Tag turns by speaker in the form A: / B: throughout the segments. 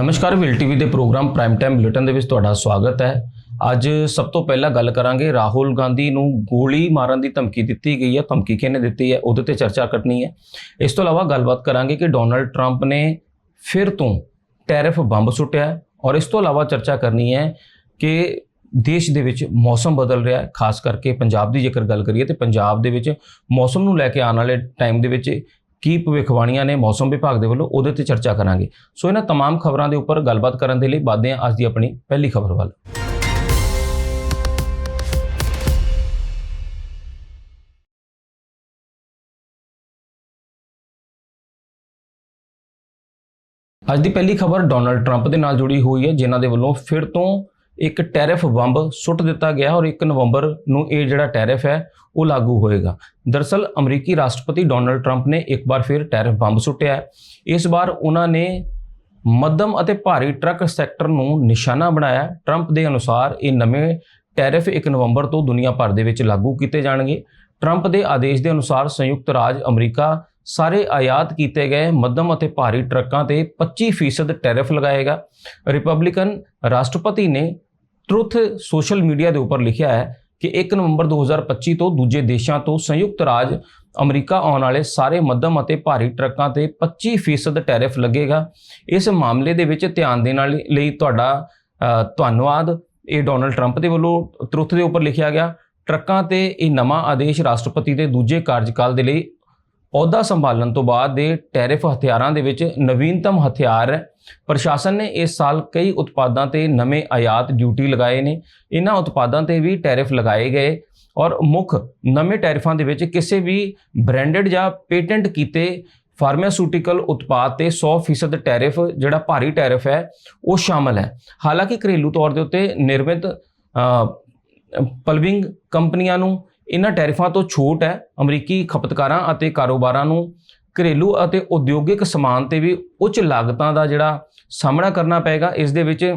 A: ਨਮਸਕਾਰ, will TV ਦੇ programme prime time bulletin ਦੇ ਵਿੱਚ ਤੁਹਾਡਾ ਸਵਾਗਤ ਹੈ। ਅੱਜ ਸਭ ਤੋਂ ਪਹਿਲਾਂ ਗੱਲ ਕਰਾਂਗੇ ਰਾਹੁਲ ਗਾਂਧੀ ਨੂੰ ਗੋਲੀ ਮਾਰਨ ਦੀ ਧਮਕੀ ਦਿੱਤੀ ਗਈ ਹੈ। ਧਮਕੀ ਕਿਹਨੇ ਦਿੱਤੀ ਹੈ? ਉਹਦੇ ਤੇ ਚਰਚਾ ਕਰਨੀ ਹੈ। ਇਸ ਤੋਂ ਇਲਾਵਾ ਗੱਲਬਾਤ ਕਰਾਂਗੇ ਕਿ ਡੋਨਲਡ ਟਰੰਪ ਨੇ ਫਿਰ ਤੋਂ ਟੈਰਿਫ ਬੰਬ ਸੁੱਟਿਆ ਔਰ ਇਸ ਤੋਂ ਇਲਾਵਾ ਚਰਚਾ ਕਰਨੀ ਹੈ ਕਿ ਦੇਸ਼ ਦੇ ਵਿੱਚ ਮੌਸਮ ਬਦਲ ਰਿਹਾ ਹੈ। ਖਾਸ ਕਰਕੇ ਪੰਜਾਬ ਦੀ ਜੇਕਰ ਗੱਲ ਕਰੀਏ ਤੇ ਪੰਜਾਬ ਦੇ ਵਿੱਚ ਮੌਸਮ ਨੂੰ ਲੈ ਕੇ ਆਉਣ ਵਾਲੇ ਟਾਈਮ ਦੇ ਵਿੱਚ ਕੀ ਭਵਿੱਖਬਾਣੀਆਂ ਨੇ ਮੌਸਮ ਵਿਭਾਗ ਦੇ ਵੱਲੋਂ ਉਹਦੇ ਤੇ ਚਰਚਾ ਕਰਾਂਗੇ ਸੋ ਇਹਨਾਂ तमाम ਖਬਰਾਂ ਦੇ ਉੱਪਰ ਗੱਲਬਾਤ ਕਰਨ ਦੇ ਲਈ ਵਧਦੇ ਹਾਂ ਅੱਜ ਦੀ ਆਪਣੀ ਪਹਿਲੀ ਖਬਰ ਵੱਲ ਅੱਜ ਦੀ ਪਹਿਲੀ ਖਬਰ ਡੋਨਲਡ ਟਰੰਪ ਦੇ ਨਾਲ ਜੁੜੀ ਹੋਈ ਹੈ ਜਿਨ੍ਹਾਂ ਦੇ ਵੱਲੋਂ ਫਿਰ ਤੋਂ ਇੱਕ ਟੈਰਿਫ ਬੰਬ ਸੁੱਟ ਦਿੱਤਾ ਗਿਆ ਔਰ 1 ਨਵੰਬਰ ਨੂੰ ਇਹ ਜਿਹੜਾ ਟੈਰਿਫ ਹੈ, ਉਹ ਲਾਗੂ ਹੋਏਗਾ। ਦਰਸਲ ਅਮਰੀਕੀ ਰਾਸ਼ਟਰਪਤੀ ਡੋਨਲਡ ਟਰੰਪ ਨੇ ਇੱਕ ਵਾਰ ਫਿਰ ਟੈਰਿਫ ਬੰਬ ਸੁੱਟਿਆ ਹੈ। ਇਸ ਵਾਰ ਉਹਨਾਂ ਨੇ ਮੱਧਮ ਅਤੇ ਭਾਰੀ ਟਰੱਕ ਸੈਕਟਰ ਨੂੰ ਨਿਸ਼ਾਨਾ ਬਣਾਇਆ। ਹੈ। ਟਰੰਪ ਦੇ ਅਨੁਸਾਰ ਇਹ ਨਵੇਂ ਟੈਰਿਫ 1 ਨਵੰਬਰ ਤੋਂ ਦੁਨੀਆ ਭਰ ਦੇ ਵਿੱਚ ਲਾਗੂ ਕੀਤੇ ਜਾਣਗੇ। ਟਰੰਪ ਦੇ ਆਦੇਸ਼ ਦੇ ਅਨੁਸਾਰ ਸੰਯੁਕਤ ਰਾਜ ਅਮਰੀਕਾ ਸਾਰੇ ਆਯਾਤ ਕੀਤੇ ਗਏ ਮੱਧਮ ਅਤੇ ਭਾਰੀ ਟਰੱਕਾਂ ਤੇ 25% ਟੈਰਿਫ ਲਗਾਏਗਾ। ਰਿਪਬਲਿਕਨ ਰਾਸ਼ਟਰਪਤੀ ਨੇ ਟਰੁੱਥ ਸੋਸ਼ਲ ਮੀਡੀਆ ਦੇ ਉੱਪਰ ਲਿਖਿਆ ਹੈ ਕਿ 1 ਨਵੰਬਰ 2025 ਤੋਂ ਦੂਜੇ ਦੇਸ਼ਾਂ ਤੋਂ ਸੰਯੁਕਤ ਰਾਜ ਅਮਰੀਕਾ ਆਉਣ ਵਾਲੇ ਸਾਰੇ ਮੱਧਮ ਅਤੇ ਭਾਰੀ ਟਰੱਕਾਂ ਤੇ 25% ਟੈਰਿਫ ਲੱਗੇਗਾ। ਇਸ ਮਾਮਲੇ ਦੇ ਵਿੱਚ ਧਿਆਨ ਦੇਣ ਵਾਲੀ- ਲਈ ਤੁਹਾਡਾ ਧੰਨਵਾਦ। ਇਹ ਡੋਨਲਡ ਟਰੰਪ ਦੇ ਵੱਲੋਂ ਤਰੁੱਥ ਦੇ ਉੱਪਰ ਲਿਖਿਆ ਗਿਆ। ਟਰੱਕਾਂ ਤੇ ਇਹ ਨਵਾਂ ਆਦੇਸ਼ ਰਾਸ਼ਟਰਪਤੀ ਦੇ ਦੂਜੇ ਕਾਰਜਕਾਲ ਦੇ ਲਈ ਅਹੁਦਾ ਸੰਭਾਲਣ ਤੋਂ ਬਾਅਦ ਦੇ ਟੈਰਿਫ ਹਥਿਆਰਾਂ ਦੇ ਵਿੱਚ ਨਵੀਨਤਮ ਹਥਿਆਰ ਹੈ। ਪ੍ਰਸ਼ਾਸਨ ਨੇ ਇਸ ਸਾਲ ਕਈ ਉਤਪਾਦਾਂ ਤੇ ਨਵੇਂ ਆਯਾਤ ਡਿਊਟੀ ਲਗਾਏ ਨੇ। ਇਹਨਾਂ ਉਤਪਾਦਾਂ ਤੇ ਵੀ ਟੈਰਿਫ ਲਗਾਏ ਗਏ ਔਰ ਮੁੱਖ ਨਵੇਂ ਟੈਰਿਫਾਂ ਦੇ ਵਿੱਚ ਕਿਸੇ ਵੀ ਬ੍ਰਾਂਡਡ ਜਾਂ ਪੇਟੈਂਟ ਕੀਤੇ ਫਾਰਮਾਸਿਊਟੀਕਲ ਉਤਪਾਦ ਤੇ 100% ਟੈਰਿਫ ਜਿਹੜਾ ਭਾਰੀ ਟੈਰਿਫ ਹੈ, ਉਹ ਸ਼ਾਮਲ ਹੈ। ਹਾਲਾਂਕਿ ਘਰੇਲੂ ਤੌਰ ਦੇ ਉੱਤੇ ਨਿਰਮਿਤ ਪਲਵਿੰਗ ਕੰਪਨੀਆਂ ਨੂੰ ਇਹਨਾਂ ਟੈਰਿਫਾਂ ਤੋਂ ਛੋਟ ਹੈ ਅਮਰੀਕੀ ਖਪਤਕਾਰਾਂ ਅਤੇ ਕਾਰੋਬਾਰਾਂ ਨੂੰ। ਘਰੇਲੂ ਅਤੇ ਉਦਯੋਗਿਕ ਸਮਾਨ ਤੇ ਵੀ ਉੱਚ ਲਾਗਤਾਂ ਦਾ ਜਿਹੜਾ ਸਾਹਮਣਾ ਕਰਨਾ ਪਏਗਾ। ਇਸ ਦੇ ਵਿੱਚ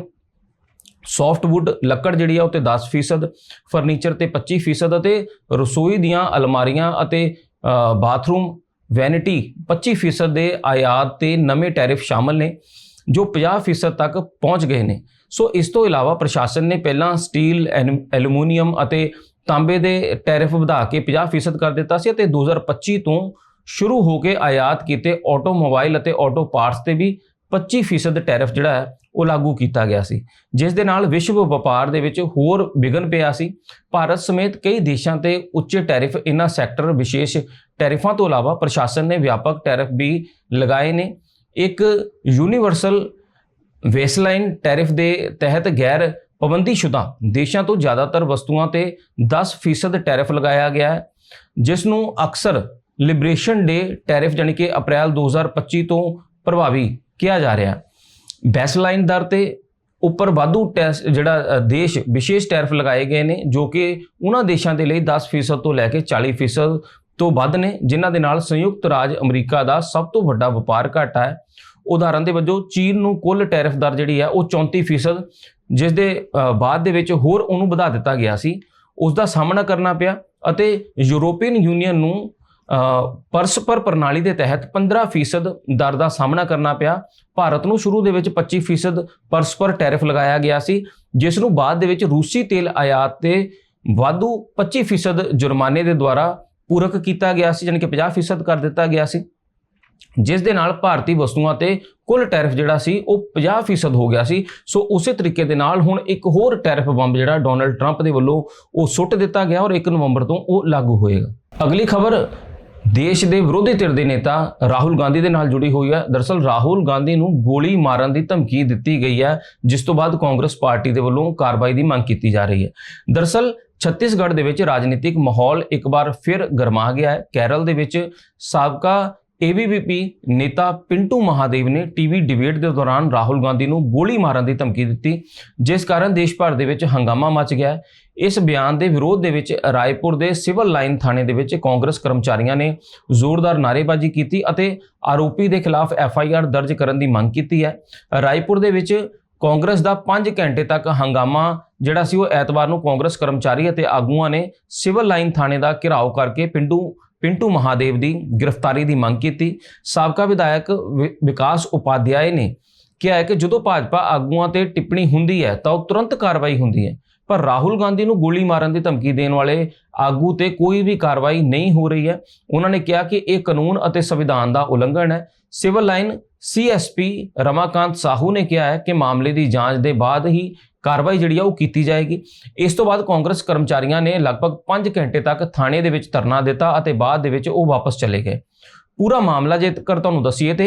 A: ਸੌਫਟਵੁੱਡ ਲੱਕੜ ਜਿਹੜੀ ਆ ਉਹ ਤੇ 10% ਫਰਨੀਚਰ ਤੇ 25% ਅਤੇ ਰਸੋਈ ਦੀਆਂ ਅਲਮਾਰੀਆਂ ਅਤੇ ਬਾਥਰੂਮ ਵੈਨਿਟੀ 25% ਦੇ ਆਯਾਤ ਤੇ ਨਵੇਂ ਟੈਰਿਫ ਸ਼ਾਮਲ ਨੇ, ਜੋ 50% ਤੱਕ ਪਹੁੰਚ ਗਏ ਨੇ। ਸੋ ਇਸ ਤੋਂ ਇਲਾਵਾ ਪ੍ਰਸ਼ਾਸਨ ਨੇ ਪਹਿਲਾਂ ਸਟੀਲ, ਐਲੂ- ਐਲੂਮੀਨੀਅਮ ਅਤੇ ਤਾਂਬੇ ਦੇ ਟੈਰਿਫ ਵਧਾ ਕੇ 50% ਕਰ ਦਿੱਤਾ ਸੀ ਅਤੇ 2025 ਤੋਂ ਸ਼ੁਰੂ ਹੋ ਕੇ ਆਯਾਤ ਕੀਤੇ ਆਟੋਮੋਬਾਈਲ ਅਤੇ ਆਟੋ ਪਾਰਟਸ ਤੇ ਵੀ 25% ਟੈਰਿਫ ਜਿਹੜਾ ਹੈ, ਉਹ ਲਾਗੂ ਕੀਤਾ ਗਿਆ ਸੀ। ਜਿਸ ਦੇ ਨਾਲ ਵਿਸ਼ਵ ਵਪਾਰ ਦੇ ਵਿੱਚ ਹੋਰ ਵਿਘਨ ਪਿਆ ਸੀ। ਭਾਰਤ ਸਮੇਤ ਕਈ ਦੇਸ਼ਾਂ ਤੇ ਉੱਚੇ ਟੈਰਿਫ ਇਹਨਾਂ ਸੈਕਟਰ ਵਿਸ਼ੇਸ਼ ਟੈਰਿਫਾਂ ਤੋਂ ਇਲਾਵਾ ਪ੍ਰਸ਼ਾਸਨ ਨੇ ਵਿਆਪਕ ਟੈਰਿਫ ਵੀ ਲਗਾਏ ਨੇ। ਇੱਕ ਯੂਨੀਵਰਸਲ ਵੇਸਲਾਈਨ ਟੈਰਿਫ ਦੇ ਤਹਿਤ ਗੈਰ ਪਾਬੰਦੀਸ਼ੁਦਾ ਦੇਸ਼ਾਂ ਤੋਂ ਜ਼ਿਆਦਾਤਰ ਵਸਤੂਆਂ ਤੇ 10% ਟੈਰਿਫ ਲਗਾਇਆ ਗਿਆ ਹੈ, ਜਿਸ ਨੂੰ ਅਕਸਰ ਲਿਬਰੇਸ਼ਨ ਡੇ ਟੈਰਿਫ ਜਾਨੀ ਕਿ ਅਪ੍ਰੈਲ 2025 ਤੋਂ ਪ੍ਰਭਾਵੀ ਕਿਹਾ ਜਾ ਰਿਹਾ ਬੈਸਲਾਈਨ ਦਰ ਤੇ ਉੱਪਰ ਵਾਧੂ ਟੈਸ, ਜਿਹੜਾ ਦੇਸ਼ ਵਿਸ਼ੇਸ਼ ਟੈਰਿਫ ਲਗਾਏ ਗਏ ਨੇ, ਜੋ ਕਿ ਉਹਨਾਂ ਦੇਸ਼ਾਂ ਦੇ ਲਈ 10% ਤੋਂ ਲੈ ਕੇ 40% ਤੋਂ ਵੱਧ ਨੇ, ਜਿਨ੍ਹਾਂ ਦੇ ਨਾਲ ਸੰਯੁਕਤ ਰਾਜ ਅਮਰੀਕਾ ਦਾ ਸਭ ਤੋਂ ਵੱਡਾ ਵਪਾਰ ਘਾਟਾ ਹੈ। ਉਦਾਹਰਨ ਦੇ ਵਜੋਂ ਚੀਨ ਨੂੰ ਕੁੱਲ ਟੈਰਿਫ ਦਰ ਜਿਹੜੀ ਹੈ ਉਹ 34% ਜਿਸ ਦੇ ਬਾਅਦ ਦੇ ਵਿੱਚ ਹੋਰ ਉਹਨੂੰ ਵਧਾ ਦਿੱਤਾ ਗਿਆ ਸੀ। ਉਸ ਦਾ ਸਾਹਮਣਾ ਕਰਨਾ ਪਿਆ ਅਤੇ ਯੂਰੋਪੀਅਨ ਯੂਨੀਅਨ ਨੂੰ ਪਰਸਪਰ ਪ੍ਰਣਾਲੀ ਦੇ ਤਹਿਤ 15% ਦਰ ਦਾ ਸਾਹਮਣਾ ਕਰਨਾ ਪਿਆ। ਭਾਰਤ ਨੂੰ ਸ਼ੁਰੂ ਦੇ ਵਿੱਚ 25% ਪਰਸਪਰ ਟੈਰਿਫ ਲਗਾਇਆ ਗਿਆ ਸੀ, ਜਿਸ ਨੂੰ ਬਾਅਦ ਦੇ ਵਿੱਚ ਰੂਸੀ ਤੇਲ ਆਯਾਤ ਤੇ ਵਾਧੂ 25% ਜੁਰਮਾਨੇ ਦੇ ਦੁਆਰਾ ਪੂਰਕ ਕੀਤਾ ਗਿਆ ਸੀ ਯਾਨੀ ਕਿ 50% ਕਰ ਦਿੱਤਾ ਗਿਆ ਸੀ। ਜਿਸ ਦੇ ਨਾਲ ਭਾਰਤੀ ਵਸਤੂਆਂ ਤੇ ਕੁੱਲ ਟੈਰਿਫ ਜਿਹੜਾ ਸੀ, ਉਹ 50% ਹੋ ਗਿਆ ਸੀ। ਸੋ ਉਸੇ ਤਰੀਕੇ ਦੇ ਨਾਲ ਹੁਣ ਇੱਕ ਹੋਰ ਟੈਰਿਫ ਬੰਬ ਜਿਹੜਾ ਡੋਨਲਡ ਟਰੰਪ ਦੇ ਵੱਲੋਂ ਉਹ ਸੁੱਟ ਦਿੱਤਾ ਗਿਆ ਔਰ 1 ਨਵੰਬਰ ਤੋਂ ਉਹ ਲਾਗੂ ਹੋਏਗਾ। ਅਗਲੀ ਖਬਰ, ਦੇਸ਼ ਦੇ ਵਿਰੋਧੀ ਧਿਰ ਦੇ ਨੇਤਾ ਰਾਹੁਲ ਗਾਂਧੀ ਦੇ ਨਾਲ ਜੁੜੀ ਹੋਈ ਹੈ। ਦਰਸਲ ਰਾਹੁਲ ਗਾਂਧੀ ਨੂੰ ਗੋਲੀ ਮਾਰਨ ਦੀ ਧਮਕੀ ਦਿੱਤੀ ਗਈ ਹੈ, ਜਿਸ ਤੋਂ ਬਾਅਦ ਕਾਂਗਰਸ ਪਾਰਟੀ ਦੇ ਵੱਲੋਂ ਕਾਰਵਾਈ ਦੀ ਮੰਗ ਕੀਤੀ ਜਾ ਰਹੀ ਹੈ। ਦਰਸਲ ਛੱਤੀਸਗੜ੍ਹ ਦੇ ਵਿੱਚ ਰਾਜਨੀਤਿਕ ਮਾਹੌਲ ਇੱਕ ਵਾਰ ਫਿਰ ਗਰਮਾ ਗਿਆ ਹੈ। ਕੇਰਲ ਦੇ ਵਿੱਚ ਸਾਬਕਾ ਏਬੀਵੀਪੀ ਨੇਤਾ ਪਿੰਟੂ ਮਹਾਦੇਵ ਨੇ ਟੀਵੀ ਡਿਬੇਟ ਦੇ ਦੌਰਾਨ ਰਾਹੁਲ ਗਾਂਧੀ ਨੂੰ ਗੋਲੀ ਮਾਰਨ ਦੀ ਧਮਕੀ ਦਿੱਤੀ, ਜਿਸ ਕਾਰਨ ਦੇਸ਼ ਭਰ ਦੇ ਵਿੱਚ ਹੰਗਾਮਾ ਮਚ ਗਿਆ ਇਸ ਬਿਆਨ ਦੇ ਵਿਰੋਧ ਦੇ ਵਿੱਚ ਰਾਏਪੁਰ ਦੇ ਸਿਵਲ ਲਾਈਨ ਥਾਣੇ ਦੇ ਵਿੱਚ ਕਾਂਗਰਸ ਕਰਮਚਾਰੀਆਂ ਨੇ ਜ਼ੋਰਦਾਰ ਨਾਅਰੇਬਾਜ਼ੀ ਕੀਤੀ ਅਤੇ ਆਰੋਪੀ ਦੇ ਖਿਲਾਫ ਐਫ ਆਈ ਆਰ ਦਰਜ ਕਰਨ ਦੀ ਮੰਗ ਕੀਤੀ ਹੈ। ਰਾਏਪੁਰ ਦੇ ਵਿੱਚ ਕਾਂਗਰਸ ਦਾ 5 ਘੰਟੇ ਤੱਕ ਹੰਗਾਮਾ, ਜਿਹੜਾ ਸੀ ਉਹ ਐਤਵਾਰ ਨੂੰ ਕਾਂਗਰਸ ਕਰਮਚਾਰੀ ਅਤੇ ਆਗੂਆਂ ਨੇ ਸਿਵਲ ਲਾਈਨ ਥਾਣੇ ਦਾ ਘਿਰਾਓ ਕਰਕੇ ਪਿੰਡੂ ਪਿੰਟੂ ਮਹਾਦੇਵ ਦੀ ਗ੍ਰਿਫਤਾਰੀ ਦੀ ਮੰਗ ਕੀਤੀ। ਸਾਬਕਾ ਵਿਧਾਇਕ ਵਿਕਾਸ ਉਪਾਧਿਆਏ ਨੇ ਕਿਹਾ ਹੈ ਕਿ ਜਦੋਂ ਭਾਜਪਾ ਆਗੂਆਂ ਤੇ ਟਿੱਪਣੀ ਹੁੰਦੀ ਹੈ ਤਾਂ ਉਹ ਤੁਰੰਤ ਕਾਰਵਾਈ ਹੁੰਦੀ ਹੈ। ਪਰ ਰਾਹੁਲ ਗਾਂਧੀ ਨੂੰ ਗੋਲੀ ਮਾਰਨ ਦੀ ਧਮਕੀ ਦੇਣ ਵਾਲੇ ਆਗੂ ਤੇ ਕੋਈ ਵੀ ਕਾਰਵਾਈ ਨਹੀਂ ਹੋ ਰਹੀ ਹੈ। ਉਹਨਾਂ ਨੇ ਕਿਹਾ ਕਿ ਇਹ ਕਾਨੂੰਨ ਅਤੇ ਸੰਵਿਧਾਨ ਦਾ ਉਲੰਘਣ ਹੈ। ਸਿਵਲ ਲਾਈਨ ਸੀਐਸਪੀ ਰਮਾਕਾਂਤ ਸਾਹੂ ਨੇ ਕਿਹਾ ਹੈ ਕਿ ਮਾਮਲੇ ਦੀ ਜਾਂਚ ਦੇ ਬਾਅਦ ਹੀ ਕਾਰਵਾਈ ਜਿਹੜੀ ਆ ਉਹ ਕੀਤੀ ਜਾਏਗੀ। ਇਸ ਤੋਂ ਬਾਅਦ ਕਾਂਗਰਸ ਕਰਮਚਾਰੀਆਂ ਨੇ ਲਗਭਗ 5 ਘੰਟੇ ਤੱਕ ਥਾਣੇ ਦੇ ਵਿੱਚ ਧਰਨਾ ਦਿੱਤਾ ਅਤੇ ਬਾਅਦ ਦੇ ਵਿੱਚ ਉਹ ਵਾਪਸ ਚਲੇ ਗਏ। ਪੂਰਾ ਮਾਮਲਾ ਜੇਕਰ ਤੁਹਾਨੂੰ ਦਸੀਏ ਤੇ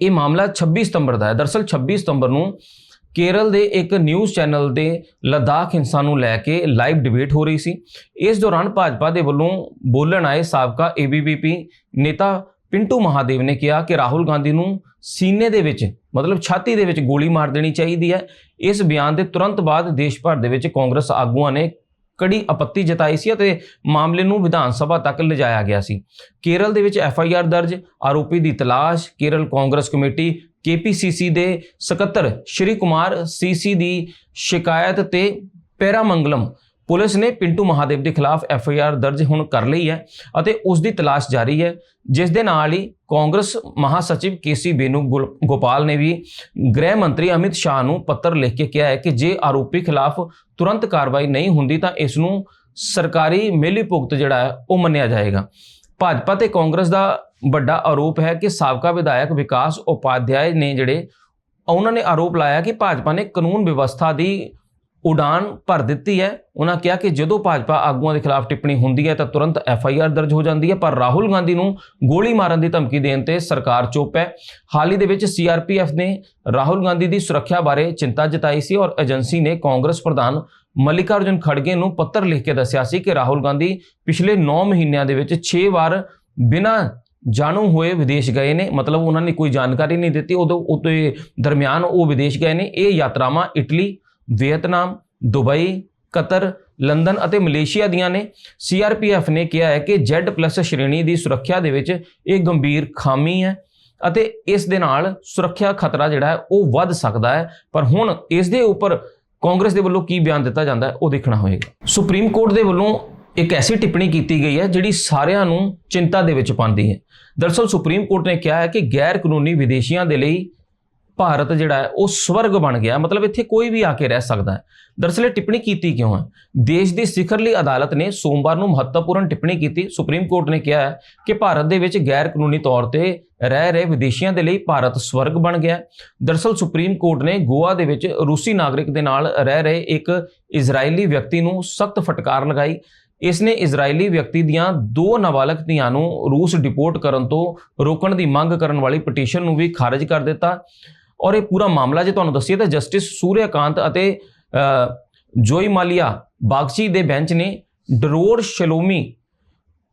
A: ਇਹ ਮਾਮਲਾ 26 ਸਤੰਬਰ ਦਾ ਹੈ। ਦਰਸਲ 26 ਸਤੰਬਰ ਨੂੰ ਕੇਰਲ ਦੇ ਇੱਕ ਨਿਊਜ਼ ਚੈਨਲ ਦੇ ਲਦਾਖ ਹਿੰਸਾ ਨੂੰ ਲੈ ਕੇ ਲਾਈਵ ਡਿਬੇਟ ਹੋ ਰਹੀ ਸੀ। ਇਸ ਦੌਰਾਨ ਭਾਜਪਾ ਦੇ ਵੱਲੋਂ ਬੋਲਣ ਆਏ ਸਾਬਕਾ ਏਬੀਵੀਪੀ ਨੇਤਾ ਪਿੰਟੂ ਮਹਾਦੇਵ ਨੇ ਕਿਹਾ ਕਿ ਰਾਹੁਲ ਗਾਂਧੀ ਨੂੰ ਸੀਨੇ ਦੇ ਵਿੱਚ, ਮਤਲਬ ਛਾਤੀ ਦੇ ਵਿੱਚ ਗੋਲੀ ਮਾਰ ਦੇਣੀ ਚਾਹੀਦੀ ਹੈ। ਇਸ ਬਿਆਨ ਦੇ ਤੁਰੰਤ ਬਾਅਦ ਦੇਸ਼ ਭਰ ਦੇ ਵਿੱਚ ਕਾਂਗਰਸ ਆਗੂਆਂ ਨੇ ਕੜੀ ਆਪੱਤੀ ਜਤਾਈ ਸੀ ਅਤੇ ਮਾਮਲੇ ਨੂੰ ਵਿਧਾਨ ਸਭਾ ਤੱਕ ਲਿਜਾਇਆ ਗਿਆ ਸੀ। ਕੇਰਲ ਦੇ ਵਿੱਚ ਐਫ ਆਈ ਆਰ ਦਰਜ, ਆਰੋਪੀ ਦੀ ਤਲਾਸ਼, ਕੇਰਲ ਕਾਂਗਰਸ ਕਮੇਟੀ ਕੇਪੀਸੀਸੀ ਦੇ ਸਕੱਤਰ ਸ਼੍ਰੀ ਕੁਮਾਰ ਸੀਸੀ ਦੀ ਸ਼ਿਕਾਇਤ ਤੇ ਪੈਰਾਮੰਗਲਮ ਪੁਲਿਸ ਨੇ ਪਿੰਟੂ ਮਹਾਦੇਵ ਦੇ ਖਿਲਾਫ ਐਫ ਆਈ ਆਰ ਦਰਜ ਹੁਣ ਕਰ ਲਈ ਹੈ ਅਤੇ ਉਸ ਦੀ ਤਲਾਸ਼ ਜਾਰੀ ਹੈ, ਜਿਸ ਦੇ ਨਾਲ ਹੀ ਕਾਂਗਰਸ ਮਹਾਸਚਿਵ ਕੇਸੀ ਬੇਨੂ ਗੋਪਾਲ ਨੇ ਵੀ ਗ੍ਰਹਿ ਮੰਤਰੀ ਅਮਿਤ ਸ਼ਾਹ ਨੂੰ ਪੱਤਰ ਲਿਖ ਕੇ ਕਿਹਾ ਹੈ ਕਿ ਜੇ ਆਰੋਪੀ ਖਿਲਾਫ ਤੁਰੰਤ ਕਾਰਵਾਈ ਨਹੀਂ ਹੁੰਦੀ ਤਾਂ ਇਸ ਨੂੰ ਸਰਕਾਰੀ ਮਿਲੀ ਭੁਗਤ ਜਿਹੜਾ ਹੈ ਉਹ ਮੰਨਿਆ ਜਾਏਗਾ। ਭਾਜਪਾ ਤੇ ਕਾਂਗਰਸ ਦਾ ਵੱਡਾ ਆਰੋਪ ਹੈ ਕਿ ਸਾਬਕਾ ਵਿਧਾਇਕ ਵਿਕਾਸ ਉਪਾਧਿਆਏ ਨੇ ਜਿਹੜੇ, ਉਹਨਾਂ ਨੇ ਆਰੋਪ ਲਾਇਆ ਕਿ ਭਾਜਪਾ ਨੇ ਕਾਨੂੰਨ ਵਿਵਸਥਾ ਦੀ ਉਡਾਨ ਭਰ ਦਿੱਤੀ ਹੈ। ਉਹਨਾਂ ਕਿਹਾ ਕਿ ਜਦੋਂ ਭਾਜਪਾ ਆਗੂਆਂ ਦੇ ਖਿਲਾਫ ਟਿੱਪਣੀ ਹੁੰਦੀ ਹੈ ਤਾਂ ਤੁਰੰਤ ਐਫ ਆਈ ਆਰ ਦਰਜ ਹੋ ਜਾਂਦੀ ਹੈ, ਪਰ ਰਾਹੁਲ ਗਾਂਧੀ ਨੂੰ ਗੋਲੀ ਮਾਰਨ ਦੀ ਧਮਕੀ ਦੇਣ ਤੇ ਸਰਕਾਰ ਚੁੱਪ ਹੈ। ਹਾਲ ਹੀ ਦੇ ਵਿੱਚ ਸੀ ਆਰ ਪੀ ਸੀਆਰਪੀਐਫ ਨੇ ਰਾਹੁਲ ਗਾਂਧੀ ਦੀ ਸੁਰੱਖਿਆ ਬਾਰੇ ਚਿੰਤਾ ਜਤਾਈ ਸੀ ਔਰ ਏਜੰਸੀ ਨੇ ਕਾਂਗਰਸ ਪ੍ਰਧਾਨ ਮੱਲਿਕਾਰਜੁਨ ਖੜਗੇ ਨੂੰ ਪੱਤਰ ਲਿਖ ਕੇ ਦੱਸਿਆ ਸੀ ਕਿ ਰਾਹੁਲ ਗਾਂਧੀ ਪਿਛਲੇ 9 ਮਹੀਨਿਆਂ ਦੇ ਵਿੱਚ 6 ਵਾਰ ਬਿਨਾਂ ਜਾਣੂ ਹੋਏ ਵਿਦੇਸ਼ ਗਏ ਨੇ। ਮਤਲਬ ਉਹਨਾਂ ਨੇ ਕੋਈ ਜਾਣਕਾਰੀ ਨਹੀਂ ਦਿੱਤੀ। ਉਦੋਂ ਉਤੇ ਦਰਮਿਆਨ ਉਹ ਵਿਦੇਸ਼ ਗਏ ਨੇ। ਇਹ ਯਾਤਰਾਵਾਂ Italy Vietnam, Dubai, Qatar London ਅਤੇ ਮਲੇਸ਼ੀਆ ਦੀਆਂ ਨੇ। ਸੀਆਰਪੀਐਫ ਨੇ ਕਿਹਾ ਹੈ ਕਿ Z+ ਸ਼੍ਰੇਣੀ ਦੀ ਸੁਰੱਖਿਆ ਦੇ ਵਿੱਚ ਇਹ ਗੰਭੀਰ ਖਾਮੀ ਹੈ ਅਤੇ ਇਸ ਦੇ ਨਾਲ ਸੁਰੱਖਿਆ ਖਤਰਾ ਜਿਹੜਾ ਹੈ ਉਹ ਵੱਧ ਸਕਦਾ ਹੈ। ਪਰ ਹੁਣ ਇਸ ਦੇ ਉੱਪਰ ਕਾਂਗਰਸ ਦੇ ਵੱਲੋਂ ਕੀ ਬਿਆਨ ਦਿੱਤਾ ਜਾਂਦਾ ਹੈ, ਉਹ ਦੇਖਣਾ ਹੋਏਗਾ। ਸੁਪਰੀਮ ਕੋਰਟ ਦੇ ਵੱਲੋਂ ਇੱਕ ਐਸੀ ਟਿੱਪਣੀ ਕੀਤੀ ਗਈ ਹੈ ਜਿਹੜੀ ਸਾਰਿਆਂ ਨੂੰ ਚਿੰਤਾ ਦੇ ਵਿੱਚ ਪਾਉਂਦੀ ਹੈ। ਦਰਅਸਲ ਸੁਪਰੀਮ ਕੋਰਟ ਨੇ ਕਿਹਾ ਹੈ ਕਿ ਗੈਰ ਕਾਨੂੰਨੀ ਵਿਦੇਸ਼ੀਆਂ ਦੇ ਲਈ ਭਾਰਤ ਜਿਹੜਾ ਹੈ, ਉਹ ਸਵਰਗ ਬਣ ਗਿਆ। ਮਤਲਬ ਇੱਥੇ ਕੋਈ ਵੀ ਆ ਕੇ ਰਹਿ ਸਕਦਾ ਹੈ। ਦਰਅਸਲ ਇਹ ਟਿੱਪਣੀ ਕੀਤੀ ਕਿਉਂ ਹੈ? ਦੇਸ਼ ਦੀ ਸਿਖਰਲੀ ਅਦਾਲਤ ਨੇ ਸੋਮਵਾਰ ਨੂੰ ਮਹੱਤਵਪੂਰਨ ਟਿੱਪਣੀ ਕੀਤੀ। ਸੁਪਰੀਮ ਕੋਰਟ ਨੇ ਕਿਹਾ ਹੈ ਕਿ ਭਾਰਤ ਦੇ ਵਿੱਚ ਗੈਰ ਕਾਨੂੰਨੀ ਤੌਰ ਤੇ ਰਹਿ ਰਹੇ ਵਿਦੇਸ਼ੀਆਂ ਦੇ ਲਈ ਭਾਰਤ ਸਵਰਗ ਬਣ ਗਿਆ ਹੈ। ਦਰਅਸਲ ਸੁਪਰੀਮ ਕੋਰਟ ਨੇ ਗੋਆ ਦੇ ਵਿੱਚ ਰੂਸੀ ਨਾਗਰਿਕ ਦੇ ਨਾਲ ਰਹਿ ਰਹੇ ਇੱਕ ਇਜ਼ਰਾਈਲੀ ਵਿਅਕਤੀ ਨੂੰ ਸਖਤ ਫਟਕਾਰ ਲਗਾਈ। ਇਸ ਨੇ ਇਜ਼ਰਾਈਲੀ ਵਿਅਕਤੀ ਦੀਆਂ ਦੋ ਨਾਬਾਲਗ ਧੀਆਂ ਨੂੰ ਰੂਸ ਡਿਪੋਰਟ ਕਰਨ ਤੋਂ ਰੋਕਣ ਦੀ ਮੰਗ ਕਰਨ ਵਾਲੀ ਪਟੀਸ਼ਨ ਨੂੰ ਵੀ ਖਾਰਜ ਕਰ ਦਿੱਤਾ। ਔਰ ਇਹ ਪੂਰਾ ਮਾਮਲਾ ਜੇ ਤੁਹਾਨੂੰ ਦੱਸੀਏ ਤਾਂ ਜਸਟਿਸ ਸੂਰਿਆਕਾਂਤ ਅਤੇ ਜੋਈ ਮਾਲੀਆ ਬਾਗਚੀ ਦੇ ਬੈਂਚ ਨੇ ਡਰੋਰ ਸ਼ਲੋਮੀ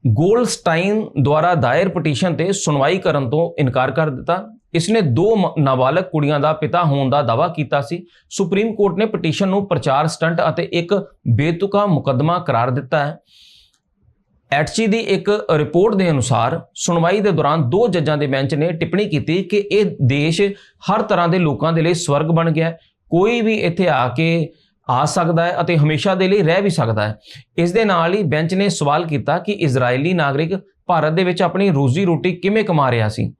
A: ਗੋਲਸਟਾਈਨ ਦੁਆਰਾ ਦਾਇਰ ਪਟੀਸ਼ਨ ਤੇ ਸੁਣਵਾਈ ਕਰਨ ਤੋਂ ਇਨਕਾਰ ਕਰ ਦਿੱਤਾ। ਇਸਨੇ ਦੋ ਨਾਬਾਲਗ ਕੁੜੀਆਂ ਦਾ ਪਿਤਾ ਹੋਣ ਦਾ ਦਾਅਵਾ ਕੀਤਾ ਸੀ। ਸੁਪਰੀਮ ਕੋਰਟ ਨੇ ਪਟੀਸ਼ਨ ਨੂੰ ਪ੍ਰਚਾਰ ਸਟੰਟ ਅਤੇ ਇੱਕ ਬੇਤੁਕਾ ਮੁਕੱਦਮਾ ਕਰਾਰ ਦਿੱਤਾ ਹੈ। ਐਟਸੀ ਦੀ ਇੱਕ ਰਿਪੋਰਟ ਦੇ ਅਨੁਸਾਰ ਸੁਣਵਾਈ ਦੇ ਦੌਰਾਨ ਦੋ ਜੱਜਾਂ ਦੇ ਬੈਂਚ ਨੇ ਟਿੱਪਣੀ ਕੀਤੀ ਕਿ ਇਹ ਦੇਸ਼ ਹਰ ਤਰ੍ਹਾਂ ਦੇ ਲੋਕਾਂ ਦੇ ਲਈ ਸਵਰਗ ਬਣ ਗਿਆ ਹੈ। ਕੋਈ ਵੀ ਇੱਥੇ ਆ ਕੇ ਆ ਸਕਦਾ ਹੈ ਅਤੇ ਹਮੇਸ਼ਾ ਦੇ ਲਈ ਰਹਿ ਵੀ ਸਕਦਾ ਹੈ। ਇਸ ਦੇ ਨਾਲ ਹੀ ਬੈਂਚ ਨੇ ਸਵਾਲ ਕੀਤਾ ਕਿ ਇਜ਼ਰਾਈਲੀ ਨਾਗਰਿਕ ਭਾਰਤ ਦੇ ਵਿੱਚ ਆਪਣੀ ਰੋਜ਼ੀ ਰੋਟੀ ਕਿਵੇਂ ਕਮਾ ਰਿਹਾ ਸੀ?